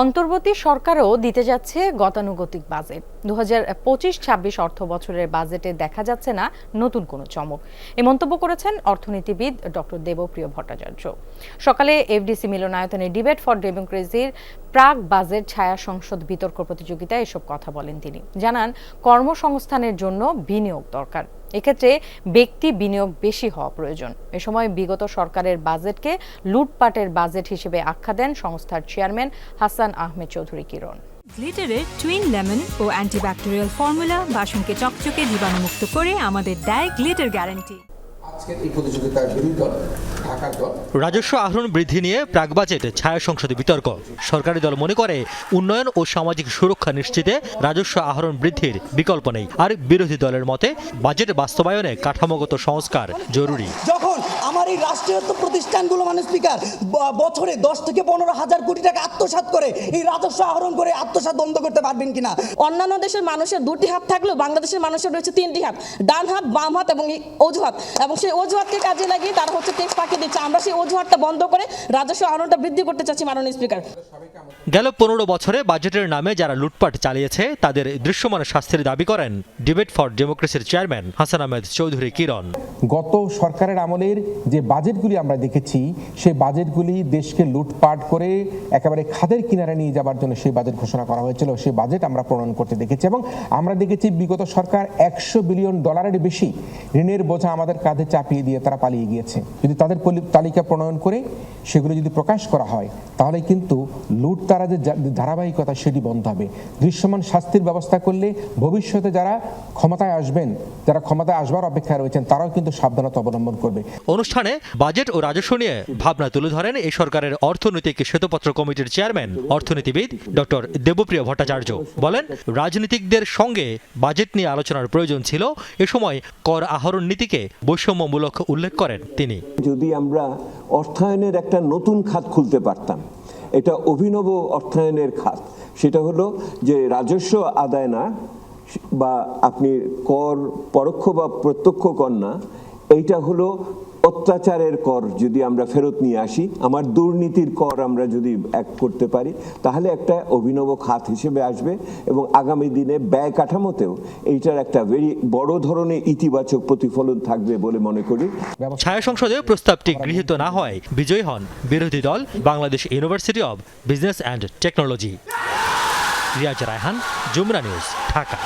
অন্তর্বর্তী সরকারও দিতে যাচ্ছে গতানুগতিক বাজেট। দু হাজার পঁচিশ, ছাব্বিশ অর্থ বছরের বাজেটে দেখা যাচ্ছে না নতুন কোনো চমক। এ মন্তব্য করেছেন অর্থনীতিবিদ ডক্টর দেবপ্রিয় ভট্টাচার্য। সকালে এফডিসি মিলনায়তনে ডিবেট ফর ডেমোক্রেসির প্রাক বাজেট ছায়া সংসদ বিতর্ক প্রতিযোগিতায় এসব কথা বলেন তিনি। জানান, কর্মসংস্থানের জন্য বিনিয়োগ দরকার। এক্ষেত্রে ব্যক্তি বিনিয়োগ বেশি হওয়া প্রয়োজন। এ সময় বিগত সরকারের বাজেটকে লুটপাটের বাজেট হিসেবে আখ্যা দেন সংস্থার চেয়ারম্যান হাসান আহমেদ চৌধুরী কিরণ। গ্লিটারের টুইন লেমন ও অ্যান্টিব্যাকটেরিয়াল ফর্মুলা বাসনকে চকচকে জীবাণুমুক্ত করে আমাদের দেয় গ্লিটার গ্যারান্টি। আজকের এই প্রতিযোগিতার দল রাজস্ব আহরণ বৃদ্ধি নিয়ে প্রাক বাজেট ছায়া সংসদে বিতর্ক। সরকারি দল মনে করে উন্নয়ন ও সামাজিক সুরক্ষা নিশ্চিতে রাজস্ব আহরণ বৃদ্ধির বিকল্প নেই। আর বিরোধী দলের মতে বাজেট বাস্তবায়নে কাঠামোগত সংস্কার জরুরি। যখন আমার এই রাষ্ট্রায়ত্ত প্রতিষ্ঠানগুলো মানে স্পিকার বছরে দশ থেকে পনেরো হাজার কোটি টাকা আত্মসাৎ করে এই রাজস্ব আহরণ করে আত্মসাৎ বন্ধ করতে পারবেন কিনা? অন্যান্য দেশের মানুষের দুটি হাত থাকলেও বাংলাদেশের মানুষের রয়েছে তিনটি হাত। ডান হাত বাম হাত এবং অজুহাত। এবং সেই অজুহাতকে কাজে লাগিয়ে তারা হচ্ছে ট্যাক্স পাঠিয়ে দিচ্ছে। আমরা সেই অজুহাতটা বন্ধ করে রাজস্ব আহরণটা বৃদ্ধি করতে চাচ্ছি মাননীয় স্পিকার। গেল পনেরো বছরে বাজেটের নামে যারা লুটপাট চালিয়েছে তাদের দৃশ্যমান শাস্তির দাবি করেন ডিবেট ফর ডেমোক্রেসির চেয়ারম্যান হাসান আহমেদ চৌধুরী কিরণ। গত সরকারের আমলের যে বাজেটগুলি আমরা দেখেছি সেই বাজেটগুলি দেশকে লুটপাট করে একেবারে খাদের কিনারে নিয়ে যাবার জন্য সেই বাজেট ঘোষণা করা হয়েছিল। সেই বাজেট আমরা প্রণয়ন করতে দেখেছি এবং আমরা দেখেছি বিগত সরকার একশো বিলিয়ন ডলারের বেশি ঋণের বোঝা আমাদের কাঁধে চাপিয়ে দিয়ে তারা পালিয়ে গিয়েছে। যদি তাদের তালিকা প্রণয়ন করে সেগুলো যদি প্রকাশ করা হয় তাহলে কিন্তু লুট তারা যে ধারাবাহিকতা সেটি বন্ধ হবে। দৃশ্যমান শাস্তির ব্যবস্থা করলে ভবিষ্যতে যারা ক্ষমতায় আসবেন যারা ক্ষমতায় আসবার অপেক্ষায় রয়েছেন তারাও কিন্তু সাবধানতা অবলম্বন করবে। অনুষ্ঠানে বাজেট ও রাজস্ব নিয়ে ভাবনা তুলে ধরেন এই সরকারের অর্থনৈতিক শ্বেতপত্র কমিটির চেয়ারম্যান অর্থনীতিবিদ ডক্টর দেবপ্রিয় ভট্টাচার্য। বলেন রাজনীতিকদের সঙ্গে বাজেট নিয়ে আলোচনার প্রয়োজন ছিল এ সময় কর আহরণ নীতিকে বৈষম্যমূলক উল্লেখ করেন তিনি। যদি আমরা অর্থায়নের একটা নতুন খাত খুলতে পারতাম। এটা অভিনব অর্থায়নের খাত। সেটা হলো যে রাজস্ব আদায় না, বা আপনি কর পরোক্ষ বা প্রত্যক্ষ কর না, এইটা হলো অত্যাচারের কর যদি আমরা ফেরত নিয়ে আসি, আমার দুর্নীতির কর আমরা যদি এক করতে পারি, তাহলে একটা অভিনব খাত হিসেবে আসবে এবং আগামী দিনে ব্যয় কাঠামোতেও এইটার একটা ভেরি বড় ধরনের ইতিবাচক প্রতিফলন থাকবে বলে মনে করি। ছায়া সংসদে প্রস্তাবটি গৃহীত না হয় বিজয়ী হন বিরোধী দল Bangladesh university of business and technology Riaz Raihan Jumra news, Dhaka.